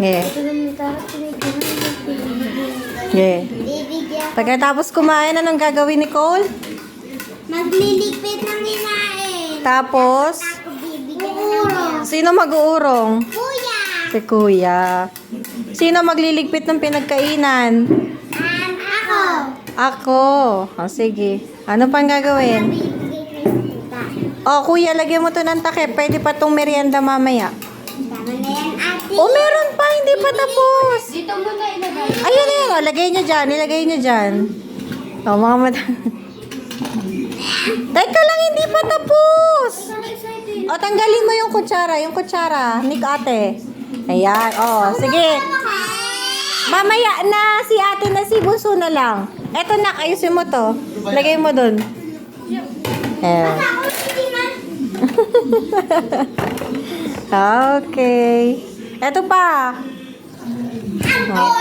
Yeah. Yeah. Pagkatapos kumain, anong gagawin ni Cole? Magliligpit ng kinain. Tapos, Ako bibigyan ng sino mag-uurong? Kuya! Si Kuya. Sino magliligpit ng pinagkainan? Um, ako. Ako. O, sige. Ano pang gagawin? O, Kuya, lagyan mo to ng takip. Pwede pa tong merienda mamaya. Tama na yan, ate. O, meron pa. Hindi pa tapos. Dito mo na ilagay. Ayun, ayun. O, lagay nyo dyan. Ilagay nyo dyan. O, mga mata. Teka lang, hindi pa tapos. O, tanggalin mo yung kutsara. Yung kutsara. Nick ate. Ayan. O, sige. Mamaya na si ate na si Buso na lang. Eto na, ayusin mo to. Lagay mo dun. Ayan. Okay. Eto pa. Ako,